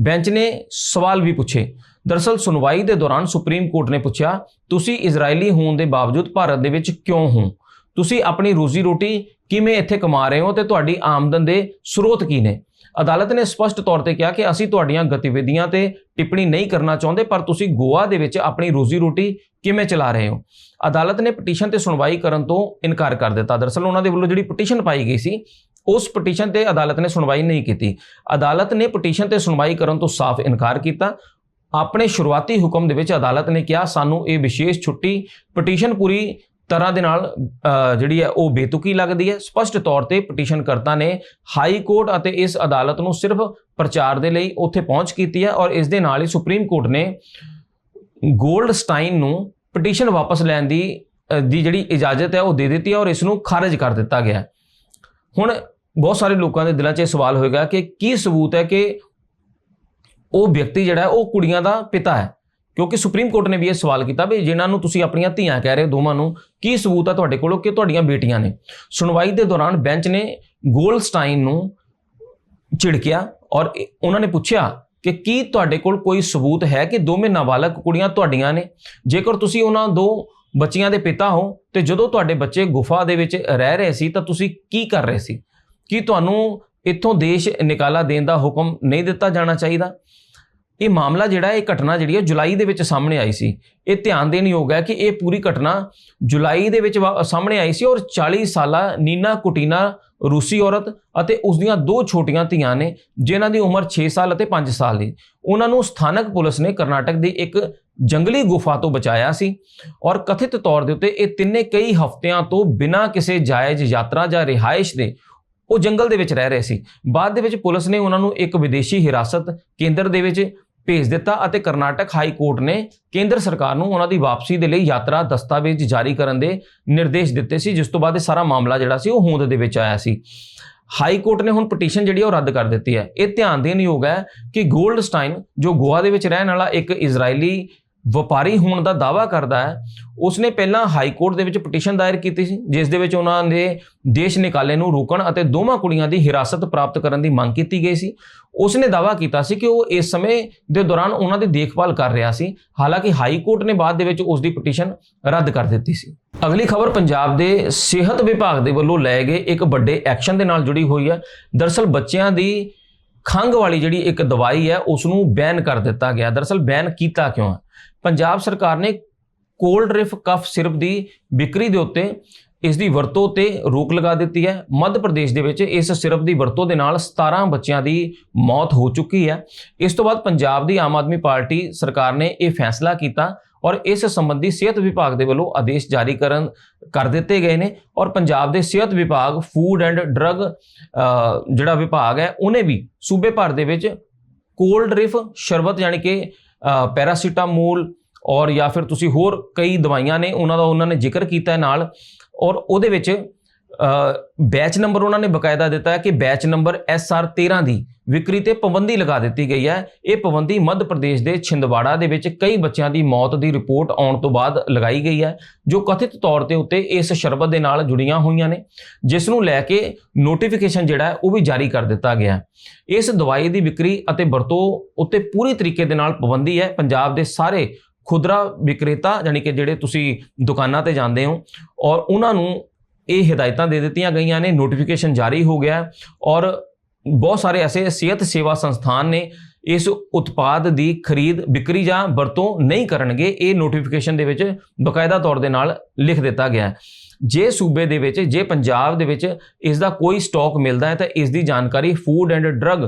A: ਬੈਂਚ ਨੇ ਸਵਾਲ ਵੀ ਪੁੱਛੇ। ਦਰਅਸਲ ਸੁਣਵਾਈ ਦੇ ਦੌਰਾਨ ਸੁਪਰੀਮ ਕੋਰਟ ਨੇ ਪੁੱਛਿਆ, ਤੁਸੀਂ ਇਜ਼ਰਾਈਲੀ ਹੋਣ ਦੇ ਬਾਵਜੂਦ ਭਾਰਤ ਦੇ ਵਿੱਚ ਕਿਉਂ ਹੋ? ਤੁਸੀਂ ਆਪਣੀ ਰੋਜ਼ੀ ਰੋਟੀ ਕਿਵੇਂ ਇੱਥੇ ਕਮਾ ਰਹੇ ਹੋ ਤੇ ਤੁਹਾਡੀ ਆਮਦਨ ਦੇ ਸਰੋਤ ਕੀ ਨੇ? ਅਦਾਲਤ ਨੇ ਸਪਸ਼ਟ ਤੌਰ ਤੇ ਕਿਹਾ ਕਿ ਅਸੀਂ ਤੁਹਾਡੀਆਂ ਗਤੀਵਿਧੀਆਂ ਤੇ ਟਿੱਪਣੀ ਨਹੀਂ ਕਰਨਾ ਚਾਹੁੰਦੇ, ਪਰ ਤੁਸੀਂ ਗੋਆ ਦੇ ਵਿੱਚ ਆਪਣੀ ਰੋਜ਼ੀ ਰੋਟੀ ਕਿਵੇਂ ਚਲਾ ਰਹੇ ਹੋ? ਅਦਾਲਤ ਨੇ ਪਟੀਸ਼ਨ ਤੇ ਸੁਣਵਾਈ ਕਰਨ ਤੋਂ ਇਨਕਾਰ ਕਰ ਦਿੱਤਾ। ਦਰਅਸਲ ਉਹਨਾਂ ਦੇ ਵੱਲੋਂ ਜਿਹੜੀ ਪਟੀਸ਼ਨ ਪਾਈ ਗਈ ਸੀ, ਉਸ ਪਟੀਸ਼ਨ ਤੇ ਅਦਾਲਤ ਨੇ ਸੁਣਵਾਈ ਨਹੀਂ ਕੀਤੀ। ਅਦਾਲਤ ਨੇ ਪਟੀਸ਼ਨ ਤੇ ਸੁਣਵਾਈ ਕਰਨ ਤੋਂ ਸਾਫ਼ ਇਨਕਾਰ ਕੀਤਾ। ਆਪਣੇ ਸ਼ੁਰੂਆਤੀ ਹੁਕਮ ਦੇ ਵਿੱਚ ਅਦਾਲਤ ਨੇ ਕਿਹਾ, ਸਾਨੂੰ ਇਹ ਵਿਸ਼ੇਸ਼ ਛੁੱਟੀ, ਪਟੀਸ਼ਨ ਪੂਰੀ ਤਰ੍ਹਾਂ ਦੇ ਨਾਲ ਜਿਹੜੀ ਹੈ ਉਹ ਬੇਤੁਕੀ ਲੱਗਦੀ ਹੈ। ਸਪਸ਼ਟ ਤੌਰ ਤੇ ਪਟੀਸ਼ਨਕਰਤਾ ਨੇ ਹਾਈ ਕੋਰਟ ਅਤੇ ਇਸ ਅਦਾਲਤ ਨੂੰ ਸਿਰਫ ਪ੍ਰਚਾਰ ਦੇ ਲਈ ਉੱਥੇ ਪਹੁੰਚ ਕੀਤੀ ਹੈ ਔਰ ਇਸ ਦੇ ਨਾਲ ਹੀ ਸੁਪਰੀਮ ਕੋਰਟ ਨੇ ਗੋਲਡਸਟਾਈਨ ਨੂੰ ਪਟੀਸ਼ਨ ਵਾਪਸ ਲੈਣ ਦੀ ਦੀ ਜਿਹੜੀ ਇਜਾਜ਼ਤ ਹੈ ਉਹ ਦੇ ਦਿੱਤੀ ਹੈ ਔਰ ਇਸ ਨੂੰ ਖਾਰਜ ਕਰ ਦਿੱਤਾ ਗਿਆ ਹੁਣ ਬਹੁਤ ਸਾਰੇ ਲੋਕਾਂ ਦੇ ਦਿਲਾਂ 'ਚ ਇਹ ਸਵਾਲ ਹੋਏਗਾ ਕਿ ਕੀ ਸਬੂਤ ਹੈ ਕਿ ਉਹ ਵਿਅਕਤੀ ਜਿਹੜਾ ਉਹ ਕੁੜੀਆਂ ਦਾ ਪਿਤਾ ਹੈ? ਕਿਉਂਕਿ ਸੁਪਰੀਮ ਕੋਰਟ ਨੇ ਵੀ ਇਹ ਸਵਾਲ ਕੀਤਾ ਵੀ ਜਿਨ੍ਹਾਂ ਨੂੰ ਤੁਸੀਂ ਆਪਣੀਆਂ ਧੀਆਂ ਕਹਿ ਰਹੇ ਹੋ, ਦੋਵਾਂ ਨੂੰ, ਕੀ ਸਬੂਤ ਆ ਤੁਹਾਡੇ ਕੋਲੋਂ ਕਿ ਤੁਹਾਡੀਆਂ ਬੇਟੀਆਂ ਨੇ? ਸੁਣਵਾਈ ਦੇ ਦੌਰਾਨ ਬੈਂਚ ਨੇ ਗੋਲਡਸਟਾਈਨ ਨੂੰ ਝਿੜਕਿਆ ਔਰ ਉਹਨਾਂ ਨੇ ਪੁੱਛਿਆ ਕਿ ਕੀ ਤੁਹਾਡੇ ਕੋਲ ਕੋਈ ਸਬੂਤ ਹੈ ਕਿ ਦੋਵੇਂ ਨਾਬਾਲਗ ਕੁੜੀਆਂ ਤੁਹਾਡੀਆਂ ਨੇ? ਜੇਕਰ ਤੁਸੀਂ ਉਹਨਾਂ ਦੋ ਬੱਚੀਆਂ ਦੇ ਪਿਤਾ ਹੋ ਤੇ ਜਦੋਂ ਤੁਹਾਡੇ ਬੱਚੇ ਗੁਫਾ ਦੇ ਵਿੱਚ ਰਹਿ ਰਹੇ ਸੀ ਤਾਂ ਤੁਸੀਂ ਕੀ ਕਰ ਰਹੇ ਸੀ? ਕੀ ਤੁਹਾਨੂੰ ਇੱਥੋਂ ਦੇਸ਼ ਨਿਕਾਲਾ ਦੇਣ ਦਾ ਹੁਕਮ ਨਹੀਂ ਦਿੱਤਾ ਜਾਣਾ ਚਾਹੀਦਾ? ਇਹ ਮਾਮਲਾ ਜਿਹੜਾ ਇਹ ਘਟਨਾ ਜਿਹੜੀ ਹੈ ਜੁਲਾਈ ਦੇ ਵਿੱਚ ਸਾਹਮਣੇ ਆਈ ਸੀ। ਇਹ ਧਿਆਨ ਦੇਣ ਯੋਗ ਹੈ ਕਿ ਇਹ ਪੂਰੀ ਘਟਨਾ ਜੁਲਾਈ ਦੇ ਵਿੱਚ ਵਾ- ਸਾਹਮਣੇ ਆਈ ਸੀ ਔਰ 40 ਸਾਲਾ ਨੀਨਾ ਕੁਟੀਨਾ ਰੂਸੀ ਔਰਤ ਅਤੇ ਉਸ ਦੀਆਂ ਦੋ ਛੋਟੀਆਂ ਧੀਆਂ ਨੇ, ਜਿਨ੍ਹਾਂ ਦੀ ਉਮਰ 6 ਸਾਲ ਅਤੇ 5 ਸਾਲ ਦੀ। ਉਹਨਾਂ ਨੂੰ ਸਥਾਨਕ ਪੁਲਿਸ ਨੇ ਕਰਨਾਟਕ ਦੀ ਇੱਕ ਜੰਗਲੀ ਗੁਫਾ ਤੋਂ ਬਚਾਇਆ ਸੀ ਔਰ ਕਥਿਤ ਤੌਰ ਦੇ ਉੱਤੇ ਇਹ ਤਿੰਨੇ ਕਈ ਹਫ਼ਤਿਆਂ ਤੋਂ ਬਿਨਾਂ ਕਿਸੇ ਜਾਇਜ਼ ਯਾਤਰਾ ਜਾਂ ਰਿਹਾਇਸ਼ ਦੇ ਉਹ ਜੰਗਲ ਦੇ ਵਿੱਚ ਰਹਿ ਰਹੇ ਸੀ। ਬਾਅਦ ਦੇ ਵਿੱਚ ਪੁਲਿਸ ਨੇ ਉਹਨਾਂ ਨੂੰ ਇੱਕ ਵਿਦੇਸ਼ੀ ਹਿਰਾਸਤ ਕੇਂਦਰ ਦੇ ਵਿੱਚ ਭੇਜ ਦਿੱਤਾ ਅਤੇ ਕਰਨਾਟਕ ਹਾਈ ਕੋਰਟ ਨੇ ਕੇਂਦਰ ਸਰਕਾਰ ਨੂੰ ਉਹਨਾਂ ਦੀ ਵਾਪਸੀ ਦੇ ਲਈ ਯਾਤਰਾ ਦਸਤਾਵੇਜ਼ ਜਾਰੀ ਕਰਨ ਦੇ ਨਿਰਦੇਸ਼ ਦਿੱਤੇ ਸੀ, ਜਿਸ ਤੋਂ ਬਾਅਦ ਇਹ ਸਾਰਾ ਮਾਮਲਾ ਜਿਹੜਾ ਸੀ ਉਹ ਹੋਂਦ ਦੇ ਵਿੱਚ ਆਇਆ ਸੀ। ਹਾਈ ਕੋਰਟ ਨੇ ਹੁਣ ਪਟੀਸ਼ਨ ਜਿਹੜੀ ਉਹ ਰੱਦ ਕਰ ਦਿੱਤੀ ਹੈ। ਇਹ ਧਿਆਨ ਦੇਣ ਯੋਗ ਹੈ ਕਿ ਗੋਲਡਸਟਾਈਨ, ਜੋ ਗੋਆ ਦੇ ਵਿੱਚ ਰਹਿਣ ਵਾਲਾ ਇੱਕ ਇਜ਼ਰਾਈਲੀ ਵਪਾਰੀ ਹੋਣ ਦਾ ਦਾਅਵਾ ਕਰਦਾ ਹੈ, ਉਸਨੇ ਪਹਿਲਾਂ ਹਾਈ ਕੋਰਟ ਦੇ ਵਿੱਚ ਪਟੀਸ਼ਨ ਦਾਇਰ ਕੀਤੀ ਸੀ, ਜਿਸ ਦੇ ਵਿੱਚ ਉਹਨਾਂ ਦੇ ਦੇਸ਼ ਨਿਕਾਲੇ ਨੂੰ ਰੋਕਣ ਅਤੇ ਦੋਵਾਂ ਕੁੜੀਆਂ ਦੀ ਹਿਰਾਸਤ ਪ੍ਰਾਪਤ ਕਰਨ ਦੀ ਮੰਗ ਕੀਤੀ ਗਈ ਸੀ। ਉਸਨੇ ਦਾਅਵਾ ਕੀਤਾ ਸੀ ਕਿ ਉਹ ਇਸ ਸਮੇਂ ਦੇ ਦੌਰਾਨ ਉਹਨਾਂ ਦੀ ਦੇਖਭਾਲ ਕਰ ਰਿਹਾ ਸੀ, ਹਾਲਾਂਕਿ ਹਾਈ ਕੋਰਟ ਨੇ ਬਾਅਦ ਦੇ ਵਿੱਚ ਉਸ ਦੀ ਪਟੀਸ਼ਨ ਰੱਦ ਕਰ ਦਿੱਤੀ ਸੀ। ਅਗਲੀ ਖਬਰ ਪੰਜਾਬ ਦੇ ਸਿਹਤ ਵਿਭਾਗ ਦੇ ਵੱਲੋਂ ਲਏ ਗਏ ਇੱਕ ਵੱਡੇ ਐਕਸ਼ਨ ਦੇ ਨਾਲ ਜੁੜੀ ਹੋਈ ਹੈ। ਦਰਅਸਲ ਬੱਚਿਆਂ ਦੀ ਖੰਘ ਵਾਲੀ ਜਿਹੜੀ ਇੱਕ ਦਵਾਈ ਹੈ ਉਸ ਨੂੰ ਬੈਨ ਕਰ ਦਿੱਤਾ ਗਿਆ। ਦਰਅਸਲ ਬੈਨ ਕੀਤਾ ਕਿਉਂ ਹੈ? ਪੰਜਾਬ ਸਰਕਾਰ ਨੇ ਕੋਲਡ ਰਿਫ ਕਫ ਸਿਰਪ ਦੀ ਵਿਕਰੀ ਦੇ ਉੱਤੇ ਇਸ ਦੀ ਵਰਤੋਂ ਤੇ ਰੋਕ ਲਗਾ ਦਿੱਤੀ ਹੈ। ਮੱਧ ਪ੍ਰਦੇਸ਼ ਦੇ ਵਿੱਚ ਇਸ ਸਿਰਪ ਦੀ ਵਰਤੋਂ ਦੇ ਨਾਲ 17 ਬੱਚਿਆਂ ਦੀ ਮੌਤ ਹੋ ਚੁੱਕੀ ਹੈ। ਇਸ ਤੋਂ ਬਾਅਦ ਪੰਜਾਬ ਦੀ ਆਮ ਆਦਮੀ ਪਾਰਟੀ ਸਰਕਾਰ ਨੇ ਇਹ ਫੈਸਲਾ ਕੀਤਾ ਔਰ ਇਸ ਸੰਬੰਧੀ ਸਿਹਤ ਵਿਭਾਗ ਦੇ ਵੱਲੋਂ ਆਦੇਸ਼ ਜਾਰੀ ਕਰਨ, ਕਰ ਦਿੱਤੇ ਗਏ ਨੇ ਔਰ ਪੰਜਾਬ ਦੇ ਸਿਹਤ ਵਿਭਾਗ, ਫੂਡ ਐਂਡ ਡਰੱਗ ਜਿਹੜਾ ਵਿਭਾਗ ਹੈ, ਉਹਨੇ ਵੀ ਸੂਬੇ ਭਰ ਦੇ ਵਿੱਚ ਕੋਲਡ ਰਿਫ ਸ਼ਰਬਤ, ਯਾਨੀ ਕਿ ਪੈਰਾਸੀਟਾਮੋਲ ਔਰ ਜਾਂ ਫਿਰ ਤੁਸੀਂ ਹੋਰ ਕਈ ਦਵਾਈਆਂ ਨੇ, ਉਹਨਾਂ ਦਾ ਉਹਨਾਂ ਨੇ ਜ਼ਿਕਰ ਕੀਤਾ ਹੈ ਨਾਲ, ਔਰ ਉਹਦੇ ਵਿੱਚ ਬੈਚ ਨੰਬਰ ਉਹਨਾਂ ਨੇ ਬਕਾਇਦਾ ਦਿੱਤਾ ਹੈ ਕਿ ਬੈਚ ਨੰਬਰ SR13 ਦੀ ਵਿਕਰੀ ਤੇ ਪਾਬੰਦੀ ਲਗਾ ਦਿੱਤੀ ਗਈ ਹੈ। ਇਹ ਪਾਬੰਦੀ ਮੱਧ ਪ੍ਰਦੇਸ਼ ਦੇ ਛਿੰਦਵਾੜਾ ਦੇ ਵਿੱਚ ਕਈ ਬੱਚਿਆਂ ਦੀ ਮੌਤ ਦੀ ਰਿਪੋਰਟ ਆਉਣ ਤੋਂ ਬਾਅਦ ਲਗਾਈ ਗਈ ਹੈ, ਜੋ ਕਥਿਤ ਤੌਰ ਤੇ ਉੱਤੇ ਇਸ ਸ਼ਰਬਤ ਦੇ ਨਾਲ ਜੁੜੀਆਂ ਹੋਈਆਂ ਨੇ, ਜਿਸ ਨੂੰ ਲੈ ਕੇ ਨੋਟੀਫਿਕੇਸ਼ਨ ਜਿਹੜਾ ਉਹ ਵੀ ਜਾਰੀ ਕਰ ਦਿੱਤਾ ਗਿਆ ਇਸ ਦਵਾਈ ਦੀ ਵਿਕਰੀ ਅਤੇ ਵਰਤੋਂ ਉੱਤੇ ਪੂਰੀ ਤਰੀਕੇ ਦੇ ਨਾਲ ਪਾਬੰਦੀ ਹੈ। ਪੰਜਾਬ ਦੇ ਸਾਰੇ ਖੁਦਰਾ ਵਿਕਰੇਤਾ ਯਾਨੀ ਕਿ ਜਿਹੜੇ ਤੁਸੀਂ ਦੁਕਾਨਾਂ ਤੇ ਜਾਂਦੇ ਹੋ, ਔਰ ਉਹਨਾਂ ਨੂੰ ਇਹ ਹਦਾਇਤਾਂ ਦੇ ਦਿੱਤੀਆਂ ਗਈਆਂ ਨੇ ਨੋਟੀਫਿਕੇਸ਼ਨ ਜਾਰੀ ਹੋ ਗਿਆ ਔਰ ਬਹੁਤ ਸਾਰੇ ਐਸੇ ਸਿਹਤ ਸੇਵਾ ਸੰਸਥਾਨ ਨੇ, ਇਸ ਉਤਪਾਦ ਦੀ ਖਰੀਦ, ਵਿਕਰੀ ਜਾਂ ਵਰਤੋਂ ਨਹੀਂ ਕਰਨਗੇ, ਇਹ ਨੋਟੀਫਿਕੇਸ਼ਨ ਦੇ ਵਿੱਚ ਬਕਾਇਦਾ ਤੌਰ ਦੇ ਨਾਲ ਲਿਖ ਦਿੱਤਾ ਗਿਆ ਹੈ। ਜੇ ਸੂਬੇ ਦੇ ਵਿੱਚ, ਜੇ ਪੰਜਾਬ ਦੇ ਵਿੱਚ ਇਸ ਦਾ ਕੋਈ ਸਟਾਕ ਮਿਲਦਾ ਹੈ, ਤਾਂ ਇਸ ਦੀ ਜਾਣਕਾਰੀ ਫੂਡ ਐਂਡ ਡਰੱਗ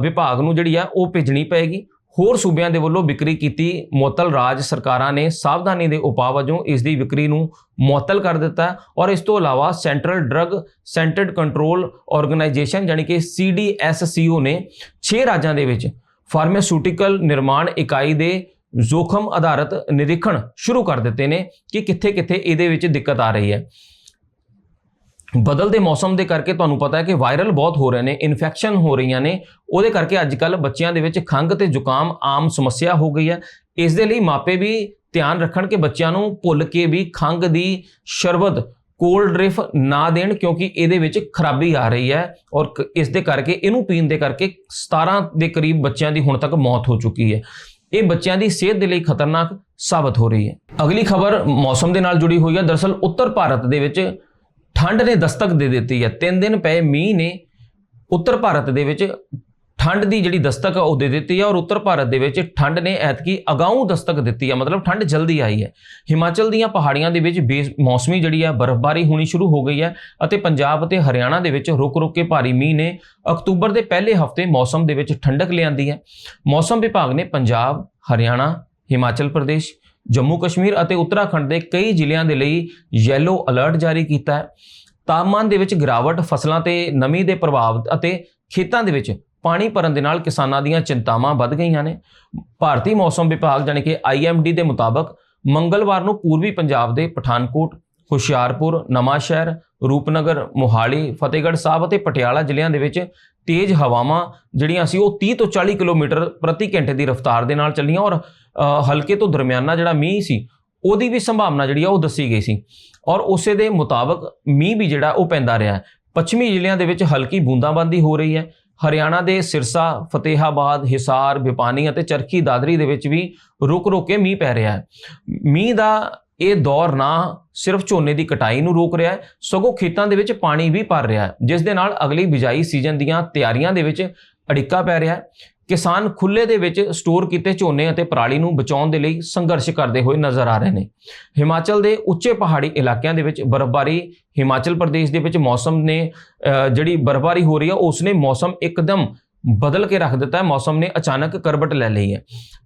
A: ਵਿਭਾਗ ਨੂੰ ਜਿਹੜੀ ਆ, ਉਹ ਭੇਜਣੀ ਪਏਗੀ। ਹੋਰ ਸੂਬਿਆਂ ਦੇ ਵੱਲੋਂ ਵਿਕਰੀ ਕੀਤੀ ਮੁਅੱਤਲ ਰਾਜ ਸਰਕਾਰਾਂ ਨੇ ਸਾਵਧਾਨੀ ਦੇ ਉਪਾਅ ਵਜੋਂ ਇਸ ਦੀ ਵਿਕਰੀ ਨੂੰ ਮੁਅੱਤਲ ਕਰ ਦਿੱਤਾ ਔਰ ਇਸ ਤੋਂ ਇਲਾਵਾ central drug standard control organisation ਯਾਨੀ ਕਿ CDSCO ਨੇ 6 ਰਾਜਾਂ ਦੇ ਵਿੱਚ ਫਾਰਮਾਸਿਊਟੀਕਲ ਨਿਰਮਾਣ ਇਕਾਈ ਦੇ ਜ਼ੋਖਮ ਆਧਾਰਿਤ ਨਿਰੀਖਣ ਸ਼ੁਰੂ ਕਰ ਦਿੱਤੇ ਨੇ ਕਿ ਕਿੱਥੇ-ਕਿੱਥੇ ਇਹਦੇ ਵਿੱਚ ਦਿੱਕਤ ਆ ਰਹੀ ਹੈ। ਬਦਲਦੇ ਮੌਸਮ ਦੇ ਕਰਕੇ ਤੁਹਾਨੂੰ ਪਤਾ ਹੈ ਕਿ ਵਾਇਰਲ ਬਹੁਤ ਹੋ ਰਹੇ ਨੇ ਇਨਫੈਕਸ਼ਨ ਹੋ ਰਹੀਆਂ ਨੇ। ਉਹਦੇ ਕਰਕੇ ਅੱਜ ਕੱਲ ਬੱਚਿਆਂ ਦੇ ਵਿੱਚ ਖੰਘ ਤੇ ਜ਼ੁਕਾਮ ਆਮ ਸਮੱਸਿਆ ਹੋ ਗਈ ਹੈ। ਇਸ ਦੇ ਲਈ ਮਾਪੇ ਵੀ ਧਿਆਨ ਰੱਖਣ ਕਿ ਬੱਚਿਆਂ ਨੂੰ ਭੁੱਲ ਕੇ ਵੀ ਖੰਘ ਦੀ ਸ਼ਰਬਤ ਕੋਲਡ ਡ੍ਰਿਫ ਨਾ ਦੇਣ, ਕਿਉਂਕਿ ਇਹਦੇ ਵਿੱਚ ਖਰਾਬੀ ਆ ਰਹੀ ਹੈ ਔਰ ਇਸ ਦੇ ਕਰਕੇ, ਇਹਨੂੰ ਪੀਣ ਦੇ ਕਰਕੇ 17 ਦੇ ਕਰੀਬ ਬੱਚਿਆਂ ਦੀ ਹੁਣ ਤੱਕ ਮੌਤ ਹੋ ਚੁੱਕੀ ਹੈ। ਇਹ ਬੱਚਿਆਂ ਦੀ ਸਿਹਤ ਦੇ ਲਈ ਖਤਰਨਾਕ ਸਾਬਤ ਹੋ ਰਹੀ ਹੈ। ਅਗਲੀ ਖਬਰ ਮੌਸਮ ਦੇ ਨਾਲ ਜੁੜੀ ਹੋਈ ਹੈ। ਦਰਅਸਲ ਉੱਤਰ ਭਾਰਤ ਦੇ ਵਿੱਚ ਠੰਡ ਨੇ ਦਸਤਕ ਦੇ ਦਿੱਤੀ ਹੈ। ਤਿੰਨ ਦਿਨ ਪਏ ਮੀਂਹ ਨੇ ਉੱਤਰ ਭਾਰਤ ਦੇ ਵਿੱਚ ਠੰਡ ਦੀ ਜਿਹੜੀ ਦਸਤਕ ਆ ਉਹ ਦੇ ਦਿੱਤੀ ਹੈ ਔਰ ਉੱਤਰ ਭਾਰਤ ਦੇ ਵਿੱਚ ਠੰਡ ਨੇ ਐਤਕੀ ਅਗਾਊਂ ਦਸਤਕ ਦਿੱਤੀ ਹੈ। ਮਤਲਬ ਠੰਡ ਜਲਦੀ ਆਈ ਹੈ। ਹਿਮਾਚਲ ਦੀਆਂ ਪਹਾੜੀਆਂ ਦੇ ਵਿੱਚ ਬੇਸ ਮੌਸਮੀ ਜਿਹੜੀ ਹੈ ਬਰਫ਼ਬਾਰੀ ਹੋਣੀ ਸ਼ੁਰੂ ਹੋ ਗਈ ਹੈ ਅਤੇ ਪੰਜਾਬ ਅਤੇ ਹਰਿਆਣਾ ਦੇ ਵਿੱਚ ਰੁਕ-ਰੁਕ ਕੇ ਭਾਰੀ ਮੀਂਹ ਨੇ ਅਕਤੂਬਰ ਦੇ ਪਹਿਲੇ ਹਫ਼ਤੇ ਮੌਸਮ ਦੇ ਵਿੱਚ ਠੰਡਕ ਲਿਆਂਦੀ ਹੈ। ਮੌਸਮ ਵਿਭਾਗ ਨੇ ਪੰਜਾਬ, ਹਰਿਆਣਾ, ਹਿਮਾਚਲ ਪ੍ਰਦੇਸ਼ ਜੰਮੂ ਕਸ਼ਮੀਰ ਅਤੇ ਉੱਤਰਾਖੰਡ ਦੇ ਕਈ ਜ਼ਿਲ੍ਹਿਆਂ ਦੇ ਲਈ ਯੈਲੋ ਅਲਰਟ ਜਾਰੀ ਕੀਤਾ ਹੈ। ਤਾਪਮਾਨ ਦੇ ਵਿੱਚ ਗਿਰਾਵਟ, ਫਸਲਾਂ ਤੇ ਨਮੀ ਦੇ ਪ੍ਰਭਾਵ ਅਤੇ ਖੇਤਾਂ ਦੇ ਵਿੱਚ ਪਾਣੀ ਭਰਨ ਦੇ ਨਾਲ ਕਿਸਾਨਾਂ ਦੀਆਂ ਚਿੰਤਾਵਾਂ ਵੱਧ ਗਈਆਂ ਨੇ। ਭਾਰਤੀ ਮੌਸਮ ਵਿਭਾਗ ਜਾਣੀ ਕਿ ਆਈਐਮਡੀ ਦੇ ਮੁਤਾਬਕ ਮੰਗਲਵਾਰ ਨੂੰ ਪੂਰਬੀ ਪੰਜਾਬ ਦੇ ਪਠਾਨਕੋਟ, ਹੁਸ਼ਿਆਰਪੁਰ, ਨਵਾਂਸ਼ਹਿਰ, ਰੂਪਨਗਰ, ਮੋਹਾਲੀ, ਫਤਿਹਗੜ੍ਹ ਸਾਹਿਬ ਅਤੇ ਪਟਿਆਲਾ ਜ਼ਿਲ੍ਹਿਆਂ ਦੇ ਵਿੱਚ ਤੇਜ਼ ਹਵਾਵਾਂ ਜਿਹੜੀਆਂ ਸੀ ਉਹ 30 ਤੋਂ 40 ਕਿਲੋਮੀਟਰ ਪ੍ਰਤੀ ਘੰਟੇ ਦੀ ਰਫ਼ਤਾਰ ਦੇ ਨਾਲ ਚੱਲੀਆਂ ਔਰ ਹਲਕੇ ਤੋਂ ਦਰਮਿਆਨਾ ਜਿਹੜਾ ਮੀਂਹ ਸੀ, ਉਹਦੀ ਵੀ ਸੰਭਾਵਨਾ ਜਿਹੜੀ ਆ ਉਹ ਦੱਸੀ ਗਈ ਸੀ। ਔਰ ਉਸੇ ਦੇ ਮੁਤਾਬਕ ਮੀਂਹ ਵੀ ਜਿਹੜਾ ਉਹ ਪੈਂਦਾ ਰਿਹਾ ਪੱਛਮੀ ਜ਼ਿਲ੍ਹਿਆਂ ਦੇ ਵਿੱਚ ਹਲਕੀ ਬੂੰਦਾਬਾਂਦੀ ਹੋ ਰਹੀ ਹੈ। ਹਰਿਆਣਾ ਦੇ ਸਿਰਸਾ, ਫਤਿਹਾਬਾਦ, ਹਿਸਾਰ, ਬਿਪਾਨੀ ਅਤੇ ਚਰਖੀ ਦਾਦਰੀ ਦੇ ਵਿੱਚ ਵੀ ਰੁਕ-ਰੁਕ ਕੇ ਮੀਂਹ ਪੈ ਰਿਹਾ ਹੈ। ਮੀਂਹ ਦਾ ਇਹ ਦੌਰ ਨਾ ਸਿਰਫ ਝੋਨੇ ਦੀ ਕਟਾਈ ਨੂੰ ਰੋਕ ਰਿਹਾ ਹੈ, ਸਗੋਂ ਖੇਤਾਂ ਦੇ ਵਿੱਚ ਪਾਣੀ ਵੀ ਭਰ ਰਿਹਾ ਹੈ, ਜਿਸ ਦੇ ਨਾਲ ਅਗਲੀ ਬਿਜਾਈ ਸੀਜ਼ਨ ਦੀਆਂ ਤਿਆਰੀਆਂ ਦੇ ਵਿੱਚ ਅੜਿੱਕਾ ਪੈ ਰਿਹਾ ਹੈ। ਕਿਸਾਨ ਖੁੱਲੇ ਦੇ ਵਿੱਚ ਸਟੋਰ ਕੀਤੇ ਝੋਨੇ ਅਤੇ ਪਰਾਲੀ ਨੂੰ ਬਚਾਉਣ ਦੇ ਲਈ ਸੰਘਰਸ਼ ਕਰਦੇ ਹੋਏ ਨਜ਼ਰ ਆ ਰਹੇ ਨੇ। ਹਿਮਾਚਲ ਦੇ ਉੱਚੇ ਪਹਾੜੀ ਇਲਾਕਿਆਂ ਦੇ ਵਿੱਚ ਬਰਫ਼ਬਾਰੀ, ਹਿਮਾਚਲ ਪ੍ਰਦੇਸ਼ ਦੇ ਵਿੱਚ ਮੌਸਮ ਨੇ ਜਿਹੜੀ ਬਰਫ਼ਬਾਰੀ ਹੋ ਰਹੀ ਹੈ, ਉਸ ਨੇ ਮੌਸਮ ਇੱਕਦਮ ਬਦਲ ਕੇ ਰੱਖ ਦਿੱਤਾ ਹੈ। ਮੌਸਮ ਨੇ ਅਚਾਨਕ ਕਰਵਟ ਲੈ ਲਈ ਹੈ।